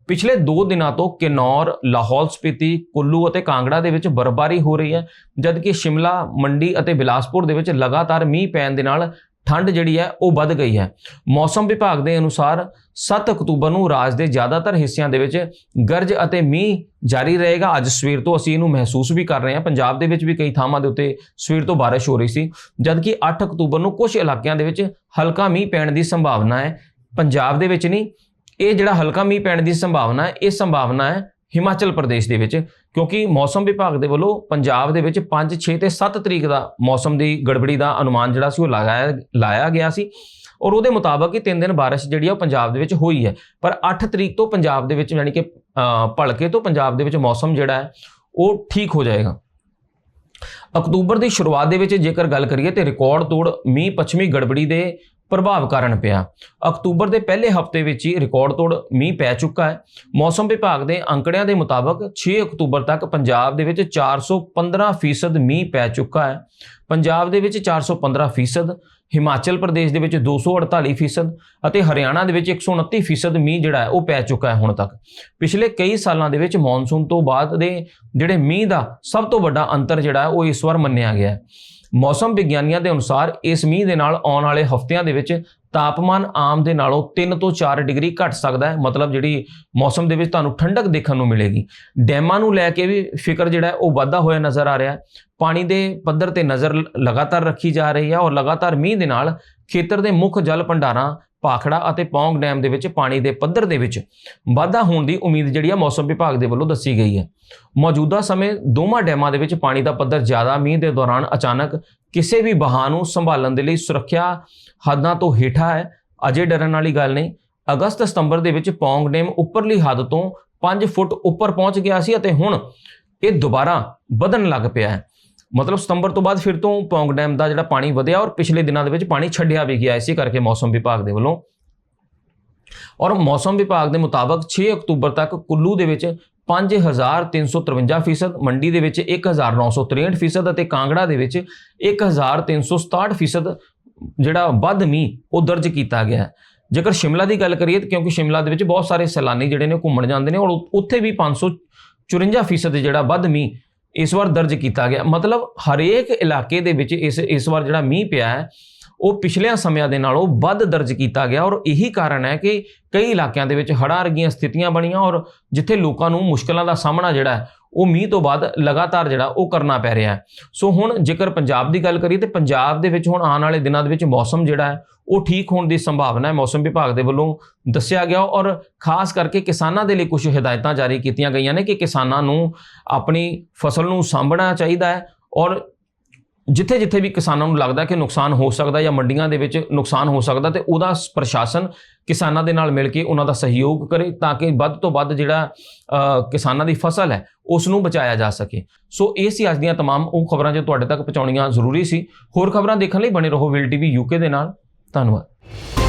A: ਪਿਛਲੇ 2 ਦਿਨਾਂ ਤੋਂ ਕਿਨੌਰ, ਲਾਹੌਲ ਸਪੀਤੀ, ਕੁੱਲੂ ਅਤੇ ਕਾਂਗੜਾ ਦੇ ਵਿੱਚ ਬਰਫ਼ਬਾਰੀ ਹੋ ਰਹੀ ਹੈ, ਜਦਕਿ ਸ਼ਿਮਲਾ, ਮੰਡੀ ਅਤੇ ਬਿਲਾਸਪੁਰ ਦੇ ਵਿੱਚ ਲਗਾਤਾਰ ਮੀਂਹ ਪੈਣ ਦੇ ਨਾਲ ਠੰਡ ਜਿਹੜੀ ਹੈ ਉਹ ਵੱਧ ਗਈ ਹੈ। ਮੌਸਮ ਵਿਭਾਗ ਦੇ ਅਨੁਸਾਰ 7 ਅਕਤੂਬਰ ਨੂੰ ਰਾਜ ਦੇ ਜ਼ਿਆਦਾਤਰ ਹਿੱਸਿਆਂ ਦੇ ਵਿੱਚ ਗਰਜ ਅਤੇ ਮੀਂਹ ਜਾਰੀ ਰਹੇਗਾ। ਅੱਜ ਸਵੇਰ ਤੋਂ ਅਸੀਂ ਇਹਨੂੰ ਮਹਿਸੂਸ ਵੀ ਕਰ ਰਹੇ ਹਾਂ। ਪੰਜਾਬ ਦੇ ਵਿੱਚ ਵੀ ਕਈ ਥਾਵਾਂ ਦੇ ਉੱਤੇ ਸਵੇਰ ਤੋਂ ਬਾਰਿਸ਼ ਹੋ ਰਹੀ ਸੀ, ਜਦਕਿ 8 ਅਕਤੂਬਰ ਨੂੰ ਕੁਝ ਇਲਾਕਿਆਂ ਦੇ ਵਿੱਚ ਹਲਕਾ ਮੀਂਹ ਪੈਣ ਦੀ ਸੰਭਾਵਨਾ ਹੈ। ਪੰਜਾਬ ਦੇ ਵਿੱਚ ਨਹੀਂ, ਇਹ ਜਿਹੜਾ ਹਲਕਾ ਮੀਂਹ ਪੈਣ ਦੀ ਸੰਭਾਵਨਾ ਹੈ, ਇਹ ਸੰਭਾਵਨਾ ਹੈ ਹਿਮਾਚਲ ਪ੍ਰਦੇਸ਼ ਦੇ ਵਿੱਚ। ਕਿਉਂਕਿ ਮੌਸਮ ਵਿਭਾਗ ਦੇ ਵੱਲੋਂ ਪੰਜਾਬ ਦੇ ਵਿੱਚ 5 6 ਤੇ 7 ਤਰੀਕ ਦਾ ਮੌਸਮ ਦੀ ਗੜਬੜੀ ਦਾ ਅਨੁਮਾਨ ਜਿਹੜਾ ਸੀ ਉਹ ਲਗਾਇਆ, ਲਾਇਆ ਗਿਆ ਸੀ। ਔਰ ਉਹਦੇ ਮੁਤਾਬਕ ਹੀ 3 ਦਿਨ ਬਾਰਿਸ਼ ਜਿਹੜੀ ਆ ਉਹ ਪੰਜਾਬ ਦੇ ਵਿੱਚ ਹੋਈ ਹੈ। ਪਰ 8 ਤਰੀਕ ਤੋਂ ਪੰਜਾਬ ਦੇ ਵਿੱਚ ਯਾਨੀ ਕਿ ਭਲਕੇ ਤੋਂ ਪੰਜਾਬ ਦੇ ਵਿੱਚ ਮੌਸਮ ਜਿਹੜਾ ਹੈ, ਉਹ ਠੀਕ ਹੋ ਜਾਏਗਾ। ਅਕਤੂਬਰ ਦੀ ਸ਼ੁਰੂਆਤ ਦੇ ਵਿੱਚ ਜੇਕਰ ਗੱਲ ਕਰੀਏ ਤੇ ਰਿਕਾਰਡ ਤੋੜ ਮੀਂਹ ਪੱਛਮੀ ਗੜਬੜੀ ਦੇ ਪ੍ਰਭਾਵ ਕਾਰਨ ਪਿਆ। ਅਕਤੂਬਰ ਦੇ ਪਹਿਲੇ ਹਫ਼ਤੇ ਵਿੱਚ ਹੀ ਰਿਕਾਰਡ ਤੋੜ ਮੀਂਹ ਪੈ ਚੁੱਕਾ ਹੈ। ਮੌਸਮ ਵਿਭਾਗ ਦੇ ਅੰਕੜਿਆਂ ਦੇ ਮੁਤਾਬਕ 6 ਅਕਤੂਬਰ ਤੱਕ ਪੰਜਾਬ ਦੇ ਵਿੱਚ 415% ਮੀਂਹ ਪੈ ਚੁੱਕਾ ਹੈ। ਪੰਜਾਬ ਦੇ ਵਿੱਚ 415% ਹਿਮਾਚਲ ਪ੍ਰਦੇਸ਼ ਦੇ ਵਿੱਚ 248% ਅਤੇ ਹਰਿਆਣਾ ਦੇ ਵਿੱਚ 129% ਮੀਂਹ ਜਿਹੜਾ ਹੈ ਉਹ ਪੈ ਚੁੱਕਾ ਹੈ ਹੁਣ ਤੱਕ। ਪਿਛਲੇ ਕਈ ਸਾਲਾਂ ਦੇ ਵਿੱਚ ਮੌਨਸੂਨ ਤੋਂ ਬਾਅਦ ਦੇ ਜਿਹੜੇ ਮੀਂਹ ਦਾ ਸਭ ਤੋਂ ਵੱਡਾ ਅੰਤਰ ਜਿਹੜਾ ਹੈ ਉਹ ਇਸ ਵਾਰ ਮੰਨਿਆ ਗਿਆ ਹੈ। ਮੌਸਮ ਵਿਗਿਆਨੀਆਂ ਦੇ ਅਨੁਸਾਰ ਇਸ ਮੀਂਹ ਦੇ ਨਾਲ ਆਉਣ ਵਾਲੇ ਹਫ਼ਤਿਆਂ ਦੇ ਵਿੱਚ ਤਾਪਮਾਨ ਆਮ ਦੇ ਨਾਲੋਂ 3 ਤੋਂ 4 ਡਿਗਰੀ ਘਟ ਸਕਦਾ ਹੈ, ਮਤਲਬ ਜਿਹੜੀ ਮੌਸਮ ਦੇ ਵਿੱਚ ਤੁਹਾਨੂੰ ਠੰਡਕ ਦੇਖਣ ਨੂੰ ਮਿਲੇਗੀ। ਡੈਮਾਂ ਨੂੰ ਲੈ ਕੇ ਵੀ ਫਿਕਰ ਜਿਹੜਾ ਉਹ ਵਾਧਾ ਹੋਇਆ ਨਜ਼ਰ ਆ ਰਿਹਾ ਹੈ। ਪਾਣੀ ਦੇ ਪੱਧਰ ਤੇ ਨਜ਼ਰ ਲਗਾਤਾਰ ਰੱਖੀ ਜਾ ਰਹੀ ਹੈ ਔਰ ਲਗਾਤਾਰ ਮੀਂਹ ਦੇ ਨਾਲ ਖੇਤਰ ਦੇ ਮੁੱਖ ਜਲ ਭੰਡਾਰਾਂ ਪਾਖੜਾ ਅਤੇ ਪੌਂਗ ਡੈਮ ਦੇ ਵਿੱਚ ਪਾਣੀ ਦੇ ਪੱਧਰ ਦੇ ਵਿੱਚ ਵਾਧਾ ਹੋਣ ਦੀ ਉਮੀਦ ਜਿਹੜੀ ਆ ਮੌਸਮ ਵਿਭਾਗ ਦੇ ਵੱਲੋਂ ਦੱਸੀ ਗਈ ਹੈ। ਮੌਜੂਦਾ ਸਮੇਂ ਦੋਵਾਂ ਡੈਮਾਂ ਦੇ ਵਿੱਚ ਪਾਣੀ ਦਾ ਪੱਧਰ ਜ਼ਿਆਦਾ, ਮੀਂਹ ਦੇ ਦੌਰਾਨ ਅਚਾਨਕ ਕਿਸੇ ਵੀ ਬਹਾਅ ਨੂੰ ਸੰਭਾਲਣ ਦੇ ਲਈ ਸੁਰੱਖਿਆ ਹੱਦਾਂ ਤੋਂ ਹੇਠਾਂ ਹੈ। ਅਜੇ ਡਰਨ ਵਾਲੀ ਗੱਲ ਨਹੀਂ। ਅਗਸਤ ਸਤੰਬਰ ਦੇ ਵਿੱਚ ਪੌਂਗ ਡੈਮ ਉੱਪਰਲੀ ਹੱਦ ਤੋਂ 5 ਫੁੱਟ ਉੱਪਰ ਪਹੁੰਚ ਗਿਆ ਸੀ ਅਤੇ ਹੁਣ ਇਹ ਦੁਬਾਰਾ ਵਧਣ ਲੱਗ ਪਿਆ ਹੈ। ਮਤਲਬ ਸਤੰਬਰ ਤੋਂ ਬਾਅਦ ਫਿਰ ਤੋਂ ਪੌਂਗ ਡੈਮ ਦਾ ਜਿਹੜਾ ਪਾਣੀ ਵਧਿਆ ਔਰ ਪਿਛਲੇ ਦਿਨਾਂ ਦੇ ਵਿੱਚ ਪਾਣੀ ਛੱਡਿਆ ਵੀ ਗਿਆ ਇਸੇ ਕਰਕੇ ਮੌਸਮ ਵਿਭਾਗ ਦੇ ਵੱਲੋਂ। ਔਰ ਮੌਸਮ ਵਿਭਾਗ ਦੇ ਮੁਤਾਬਕ 6 ਅਕਤੂਬਰ ਤੱਕ ਕੁੱਲੂ ਦੇ ਵਿੱਚ 5353 ਫੀਸਦ, ਮੰਡੀ ਦੇ ਵਿੱਚ 1963 ਫੀਸਦ ਅਤੇ ਕਾਂਗੜਾ ਦੇ ਵਿੱਚ 1367 ਫੀਸਦ ਜਿਹੜਾ ਵੱਧ ਮੀਂਹ ਉਹ ਦਰਜ ਕੀਤਾ ਗਿਆ ਹੈ। ਜੇਕਰ ਸ਼ਿਮਲਾ ਦੀ ਗੱਲ ਕਰੀਏ ਤਾਂ ਕਿਉਂਕਿ ਸ਼ਿਮਲਾ ਦੇ ਵਿੱਚ ਬਹੁਤ ਸਾਰੇ ਸੈਲਾਨੀ ਜਿਹੜੇ ਨੇ ਉਹ ਘੁੰਮਣ ਜਾਂਦੇ ਨੇ ਔਰ ਉੱਥੇ ਵੀ 554 ਫੀਸਦ ਜਿਹੜਾ ਵੱਧ ਮੀਂਹ ਇਸ ਵਾਰ ਦਰਜ ਕੀਤਾ ਗਿਆ। ਮਤਲਬ ਹਰੇਕ ਇਲਾਕੇ ਦੇ ਵਿੱਚ ਇਸ ਇਸ ਵਾਰ ਜਿਹੜਾ ਮੀਂਹ ਪਿਆ ਹੈ, ਉਹ ਪਿਛਲਿਆਂ ਸਮਿਆਂ ਦੇ ਨਾਲੋਂ ਵੱਧ ਦਰਜ ਕੀਤਾ ਗਿਆ ਔਰ ਇਹੀ ਕਾਰਨ ਹੈ ਕਿ ਕਈ ਇਲਾਕਿਆਂ ਦੇ ਵਿੱਚ ਹੜ੍ਹਾਂ ਵਰਗੀਆਂ ਸਥਿਤੀਆਂ ਬਣੀਆਂ ਔਰ ਜਿੱਥੇ ਲੋਕਾਂ ਨੂੰ ਮੁਸ਼ਕਲਾਂ ਦਾ ਸਾਹਮਣਾ ਜਿਹੜਾ ਉਹ ਮੀਂਹ ਤੋਂ ਬਾਅਦ ਲਗਾਤਾਰ ਜਿਹੜਾ ਉਹ ਕਰਨਾ ਪੈ ਰਿਹਾ ਹੈ। ਸੋ ਹੁਣ ਜੇਕਰ ਪੰਜਾਬ ਦੀ ਗੱਲ ਕਰੀਏ ਤੇ ਪੰਜਾਬ ਦੇ ਵਿੱਚ ਹੁਣ ਆਉਣ ਵਾਲੇ ਦਿਨਾਂ ਦੇ ਵਿੱਚ ਮੌਸਮ ਜਿਹੜਾ ਹੈ, ਉਹ ਠੀਕ ਹੋਣ ਦੀ ਸੰਭਾਵਨਾ ਹੈ। ਮੌਸਮ ਵਿਭਾਗ ਦੇ ਵੱਲੋਂ ਦੱਸਿਆ ਗਿਆ ਔਰ ਖਾਸ ਕਰਕੇ ਕਿਸਾਨਾਂ ਦੇ ਲਈ ਕੁਝ ਹਦਾਇਤਾਂ ਜਾਰੀ ਕੀਤੀਆਂ ਗਈਆਂ ਨੇ ਕਿ ਕਿਸਾਨਾਂ ਨੂੰ ਆਪਣੀ ਫਸਲ ਨੂੰ ਸਾਂਭਣਾ ਚਾਹੀਦਾ ਹੈ ਔਰ ਜਿੱਥੇ ਜਿੱਥੇ ਵੀ ਕਿਸਾਨਾਂ ਨੂੰ ਲੱਗਦਾ ਕਿ ਨੁਕਸਾਨ ਹੋ ਸਕਦਾ ਜਾਂ ਮੰਡੀਆਂ ਦੇ ਵਿੱਚ ਨੁਕਸਾਨ ਹੋ ਸਕਦਾ ਤੇ ਉਹਦਾ ਸ- ਪ੍ਰਸ਼ਾਸਨ ਕਿਸਾਨਾਂ ਦੇ ਨਾਲ ਮਿਲ ਕੇ ਉਹਨਾਂ ਦਾ ਸਹਿਯੋਗ ਕਰੇ ਤਾਂ ਕਿ ਵੱਧ ਤੋਂ ਵੱਧ ਜਿਹੜਾ ਅ, ਕਿਸਾਨਾਂ ਦੀ ਫਸਲ ਹੈ ਉਸ ਨੂੰ ਬਚਾਇਆ ਜਾ ਸਕੇ ਸੋ ਇਹ ਸੀ ਅੱਜ ਦੀਆਂ तमाम ਉਹ ਖਬਰਾਂ ਜੋ ਤੁਹਾਡੇ ਤੱਕ ਪਹੁੰਚਾਉਣੀਆਂ ਜ਼ਰੂਰੀ ਸੀ ਹੋਰ ਖਬਰਾਂ ਦੇਖਣ ਲਈ ਬਣੇ ਰਹੋ ਵਿਲ ਟੀਵੀ ਯੂਕੇ ਦੇ ਨਾਲ ਧੰਨਵਾਦ